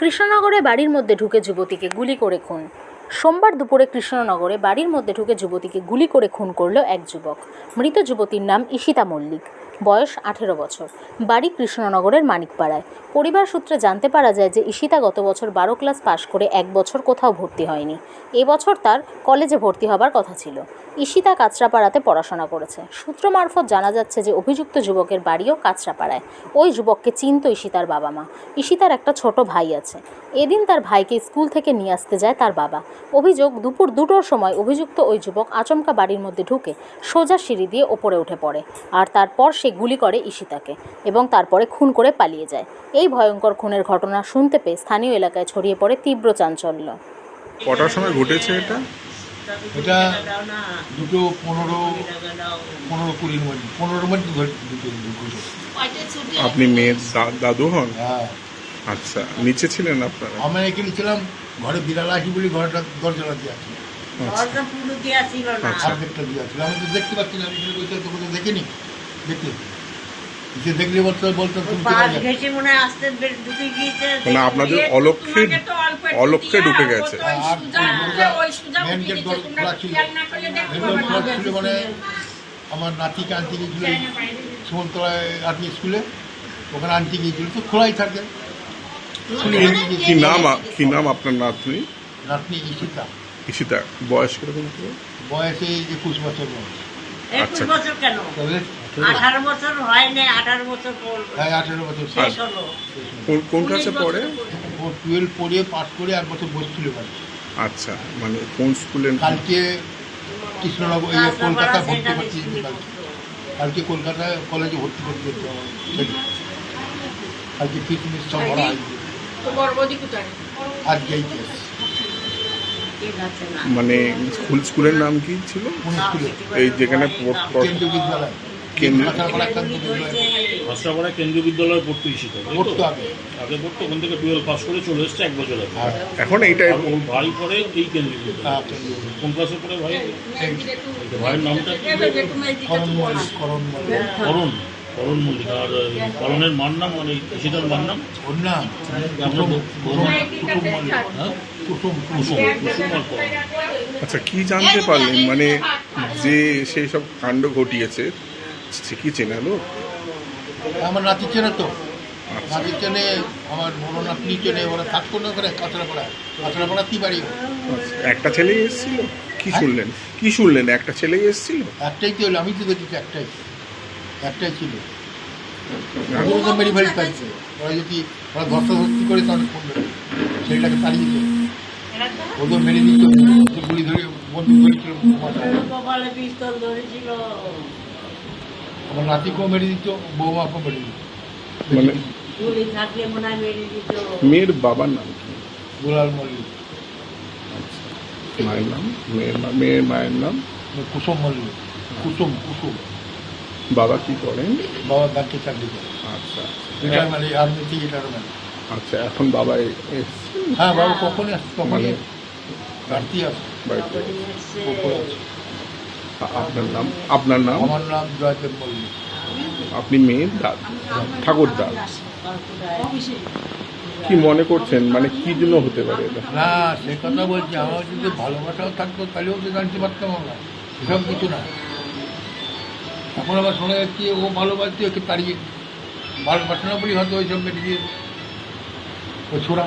কৃষ্ণনগরে বাড়ির মধ্যে ঢুকে যুবতীকে গুলি করে খুন। সোমবার দুপুরে কৃষ্ণনগরে বাড়ির মধ্যে ঢুকে যুবতীকে গুলি করে খুন করল এক যুবক। মৃত যুবতীর নাম ঈশিতা মল্লিক। বয়স আঠেরো বছর। বাড়ি কৃষ্ণনগরের মানিকপাড়ায়। পরিবার সূত্রে জানতে পারা যায় যে ঈশিতা গত বছর বারো ক্লাস পাশ করে এক বছর কোথাও ভর্তি হয়নি। এবছর তার কলেজে ভর্তি হবার কথা ছিল। ঈশিতা কাঁচরাপাড়াতে পড়াশোনা করেছে। সূত্র মারফত জানা যাচ্ছে যে অভিযুক্ত যুবকের বাড়িও কাঁচরাপাড়ায়। ওই যুবককে চিনত ঈশিতার বাবা মা ঈশিতার একটা ছোট ভাই আছে। এদিন তার ভাইকে স্কুল থেকে নিয়ে আসতে যায় তার বাবা। অভিযোগ, দুপুর দুটোর সময় অভিযুক্ত ওই যুবক আচমকা বাড়ির মধ্যে ঢুকে সোজা সিঁড়ি দিয়ে ওপরে উঠে পড়ে। আর তারপর সে গুলি করে ঈশিতাকে এবং তারপরে খুন করে পালিয়ে যায়। এই ভয়ঙ্কর খুনের ঘটনা শুনতে পেয়ে স্থানীয় এলাকায় ছড়িয়ে পড়ে তীব্র চাঞ্চল্য। কটার সময় ঘটেছে এটা? এটা দুটো পনেরো পনেরো কুড়ির মধ্যে পনেরোর মধ্যে আপনি মেয়ের দাদু হন? হ্যাঁ। আচ্ছা নিচে ছিলেন আপনারা? আমরা এখানে ছিলাম ঘরে বিড়াল আসি বলে ঘরটা দরজা দিয়ে আছে ঘরটা পুরো দেয়া ছিল না। আচ্ছা। দিয়ে আছে আমি তো দেখতে পাচ্ছি না আমি দেখিনি। যে দেখলে বলতো মনে আপনাদের অলক্ষে অলক্ষে ঢুকে গেছে। আর মেন আমার নাতিকে আনতে গিয়েছিল সুমন্তলায় আর্মি স্কুলে ওখানে আনতে গিয়েছিল তো খোলাই থাকে। কি নাম কি নাম আপনার নাতনি? নাতনি ঈশিতা। ঈশিতা বয়স কীরকম? বয়সে একুশ বছর বয়স। একুশ আচ্ছা। বছর কেন? তাহলে আঠারো বছর হয়নি আঠারো বছর হ্যাঁ আঠেরো বছর শেষ হলো। কোন- ক্লাসে পড়ে? ও টুয়েলভ পড়িয়ে পাস করে এক বছর বসছিল বাড়ি আচ্ছা মানে কোন স্কুলে কালকে কৃষ্ণনগর এই কলকাতা ভর্তি করতে কালকে। কালকে কলকাতায় কলেজে ভর্তি করতে। কালকে সব ভরা না। মানে স্কুল স্কুলের নাম কি ছিল? কোন স্কুলে এই যেখানে বিদ্যালয় কেন্দ্রীয় বিদ্যালয় পড়তো তো? আগে পড়তো ওখান থেকে টুয়েলভ পাস করে চলে এসছে এক বছর আগে। এখন এইটাই ওর ভাই পড়ে এই কেন্দ্রীয় বিদ্যালয়ে। বিদ্যালয়। কোন ক্লাসে পড়ে ভাই? ভাইয়ের নামটা করণ করণ মল্লিক। করণ করণ আর করণের মার নাম মানে মার নাম? ওর হ্যাঁ আচ্ছা কি জানতে পারলেন? মানে যে সেই সব কাণ্ড ঘটিয়েছে সে কি চেনালো আমার নাতি চেনে তো। নাতি চেনে আমার বড় নাতনি চেনে ওরা কাজ করলে করে কাঁচরাপাড়া কাঁচরাপাড়া কি বাড়ি আচ্ছা, একটা ছেলেই এসেছিল? কি শুনলেন? কি শুনলেন? একটা ছেলেই এসেছিল? একটাই তো হলো আমি তো দেখেছি একটাই। একটাই ছিল। ওগুলো তো মেরি বাড়ি পাইছে ওরা যদি ওরা ধস্তাধস্তি করে তাহলে ফোন ছেলেটাকে তাড়িয়ে দিত। ওদের মেরে দিত গুলি ধরে বন্দুক ধরেছিল মাথায়। কপালে পিস্তল ধরেছিল আমার নাতিকেও মেরে দিত বৌমাকেও মেরে দিত। মানে মেয়ের বাবার নাম কি? গোলাল মল্লিক মায়ের নাম? মেয়ের মা- মেয়ের মায়ের নাম? কুসুম মল্লিক কুসুম কুসুম। বাবা কি করেন? বাবা ব্যাংকে চাকরি করে। আচ্ছা। রিটায়ারমেন্ট রিটায়ারমেন্ট আচ্ছা এখন বাবা হ্যাঁ বাবা কখনই আসছে মানে আসছে বাড়িতে কখন আসছে আ- আপনার নাম? আপনার নাম? আমার নাম জয়দেব মল্লিক। আপনি মেয়ের দাদ? ঠাকুর দাদ কি মনে করছেন? মানে কি জন্য হতে পারে এটা? না সে কথা বলছি। আমার যদি ভালোবাসাও থাকতো তাহলেও তো জানতে পারতাম আমরা। এসব কিছু না। এখন আবার শোনা যাচ্ছে ও ভালোবাসছে ওকে তাড়িয়ে ভালোবাসে না বলি হয়তো ওইসব দিয়ে ও ছোড়া।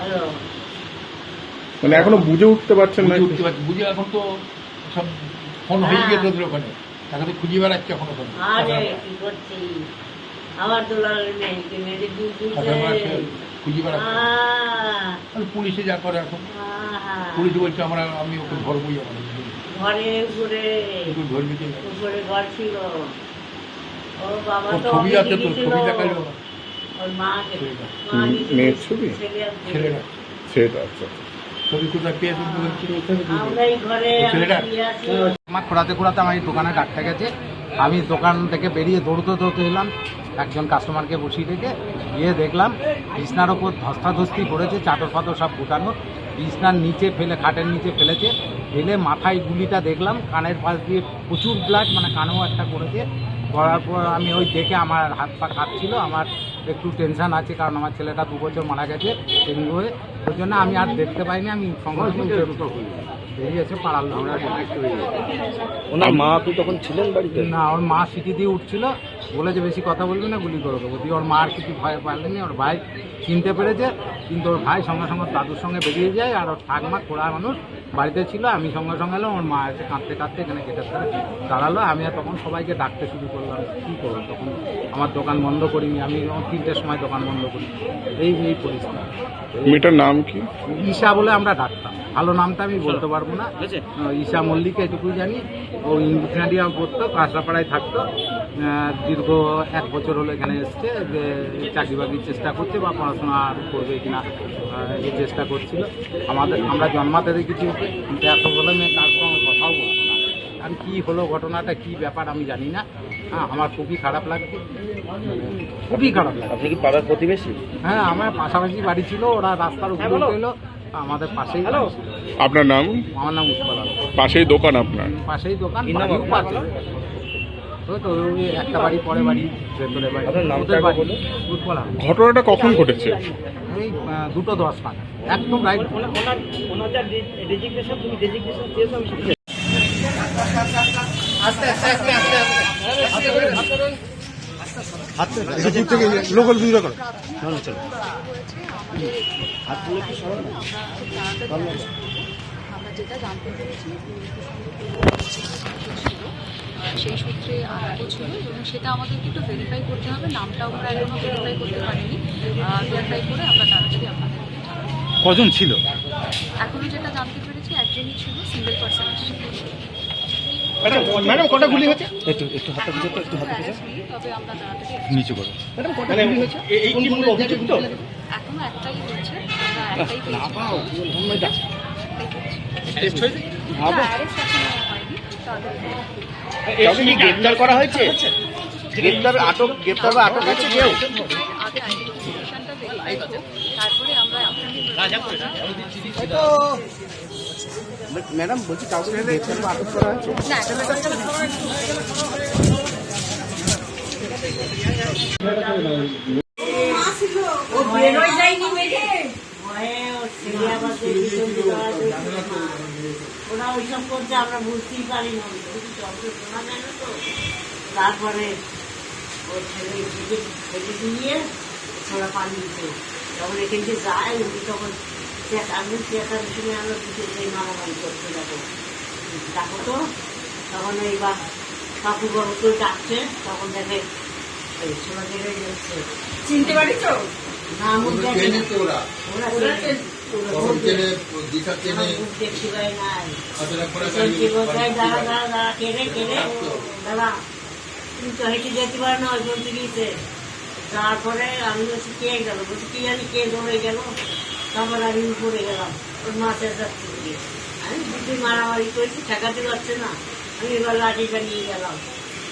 মানে এখনও বুঝে উঠতে পারছেন না বুঝে এখন তো সব ফোন হয়ে গেছে ওদের ওখানে। তাকে তো খুঁজে বেড়াচ্ছে এখন ওখানে খুঁজে বেড়াচ্ছে পুলিশে যা করে এখন। পুলিশ বলছে আমরা আমি ওকে ধরবই আমার ঘরে উপরে ধরবি উপরে ঘর ছিল। ও বাবা তো ছবি আছে তো ছবি দেখাল ওর ছেলেটা। মা মেয়ের ছবি? ছেলে আর ছেলে। ছেলেরা। সেটা আচ্ছা। ছবি কোথায় পেয়েছে ছেলেটা? আমার খোঁড়াতে খোঁড়াতে আমার এই দোকানে ডাকতে গেছে। আমি দোকান থেকে বেরিয়ে দৌড়তে দৌড়তে এলাম। একজন কাস্টমারকে বসিয়ে রেখে গিয়ে দেখলাম বিছনার ওপর ধস্তাধস্তি করেছে চাদর ফাদর সব ফুটানো বিছনার নিচে ফেলে খাটের নিচে ফেলেছে। ফেলে মাথায় গুলিটা দেখলাম কানের পাশ দিয়ে প্রচুর ব্লাড মানে কানেও একটা করেছে। করার পর আমি ওই দেখে আমার হাত পা কাঁপছিল আমার একটু টেনশন আছে কারণ আমার ছেলেটা দু বছর মারা গেছে ডেঙ্গু হয়ে। ওই জন্য আমি আর দেখতে পাইনি আমি সঙ্গে বেরিয়েছে পাড়ার লোকরা ওনার মা তো তখন ছিলেন বাড়িতে? না ওর মা সিটি দিয়ে উঠছিল। বলেছে বেশি কথা বলবি না গুলি করে দেবো। দিয়ে ওর মার কিছু ভয় পারলেনি ওর ভাই চিনতে পেরেছে কিন্তু ওর ভাই সঙ্গে সঙ্গে দাদুর সঙ্গে বেরিয়ে যায় আর ওর ঠাকমা খোড়া মানুষ বাড়িতে ছিল আমি সঙ্গে সঙ্গে এলাম ওর মা এসে কাঁদতে কাঁদতে এখানে গেটের ধারে দাঁড়াল আমি আর তখন সবাইকে ডাকতে শুরু করলাম কী করব? তখন আমার দোকান বন্ধ করিনি আমি তিনটের সময় দোকান বন্ধ করি। এই এই পরিস্থিতি। মেয়েটার নাম কি? ঈশা বলে আমরা ডাকতাম। ভালো নামটা আমি বলতে পারব না। ঈশা মল্লিক এটুকুই জানি। ও মিডিয়াম পড়তো কাঁচরাপাড়ায় থাকতো। দীর্ঘ এক বছর হলো এখানে এসছে যে চাকরি বাকরির চেষ্টা করছে বা পড়াশোনা আর করবে কিনা আহ, এই চেষ্টা করছিল। আমাদের আমরা জন্মাতে দেখেছি কিন্তু এত বলে মেয়ে কার সঙ্গে কথাও বলতো না। আর কী হলো ঘটনাটা কি ব্যাপার আমি জানি না। হ্যাঁ আমার খুবই খারাপ লাগছে। খুবই খারাপ লাগে আপনি কি পাড়ার প্রতিবেশী? হ্যাঁ আমার পাশাপাশি বাড়ি ছিল ওরা রাস্তার উপরে উঠল আমাদের পাশেই ছিল। আপনার নাম? আমার নাম উৎপল পাশেই দোকান আপনার? পাশেই দোকান নাম পাশে। ওই তো ওই একটা বাড়ি পরে বাড়ি ভেতরে বাড়ি। আপনার নামটা একবার বলুন। উৎপল। আলম। ঘটনাটা কখন ঘটেছে? এই আহ, দুটো দশ টাকা একদম রাইট লোকাল আমরা যেটা জানতে পেরেছি সেই সূত্রে আরম্ভ ছিল এবং সেটা আমাদেরকে একটু ভেরিফাই করতে হবে। নামটা আমরা এখনও ভেরিফাই করতে পারিনি। ভেরিফাই করে আমরা তাড়াতাড়ি আপনাদেরকে জানাব। কজন ছিল? এখনও যেটা জানতে পেরেছি একজনই ছিল সিঙ্গেল পার্সন ছিল ম্যাডাম কটা গুলি হচ্ছে একটু একটু হাতে বুঝে তো একটু হাতে বুঝে তবে আমরা তাড়াতাড়ি নিচে করো। ম্যাডাম কটা গুলি হচ্ছে এই কি মূল অভিযুক্ত এখনও একটাই হচ্ছে আমরা পেয়েছি। কাউকে কি গ্রেপ্তার করা হয়েছে? গ্রেপ্তার আটক গ্রেপ্তার বা আটক হয়েছে কেউ? ম্যাডাম বলছি কাউকে গ্রেপ্তার বা আটক করা হয়েছে? না এখন ভয়ে ওর ওরা ওইসব করছে আমরা বুঝতেই পারি না শোনা যায় না তো তারপরে ওর ছেলে ছেলে নিয়ে ওরা পালিয়েছে যখন এখান থেকে যায় উনি তখন আমি চেয়ারটার শুনে আমরা কিছু সেই মারামারি করতে যাব ডাকো তো তখন ওই বা কাকু বাবু তো ডাকছে তখন দেখে এই ছোলা থেকে যাচ্ছে চিনতে পারি তো না ওরা। তখন দেখতে পায় নাই হাতেরা করে পেছন থেকে বলছে, "এই দাঁড়া দাঁড়া দাঁড়া কেড়ে কেড়ে দাঁড়া। তুমি তো হেঁটে যেতে পারো না ওই জন্য গিয়েছে তারপরে আমি বলছি কে গেল? বলছি কি জানি কে দৌড়ে গেল। তারপর আমি উপরে গেলাম। ওর মাছের যাচ্ছে আমি দুটি মারামারি করেছি ঠেকাতে পারছে না। আমি এবার লাঠিটা নিয়ে গেলাম।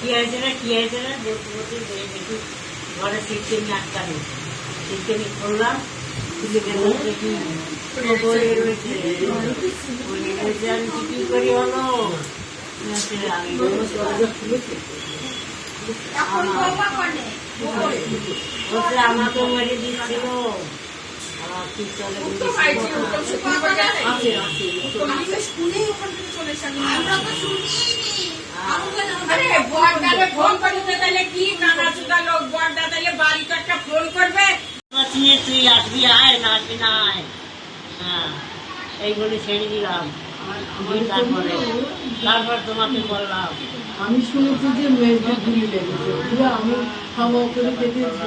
কি হয়েছে না কি হয়েছে না বলতে বলতে দেখি ঘরে খুললাম রয়েছে আমি কি কি করি হলো বলছে, আমি বলছি, দরজা খুলেছে বলছে আমাকে মেরে দিচ্ছিল আমার তো আরে ফোন করতে তাহলে কি নানা সুদা লোক বড়দা তাহলে বাড়িতে একটা ফোন করবে বাঁচিয়ে তুই আয় না আসবি না আয় হ্যাঁ এই বলে ছেড়ে দিলাম। তারপরে তারপর তোমাকে বললাম। আমি শুনেছি যে মেয়েদের ঘুরি লেগেছে। পুরো আমি খাওয়া করে দেখেছি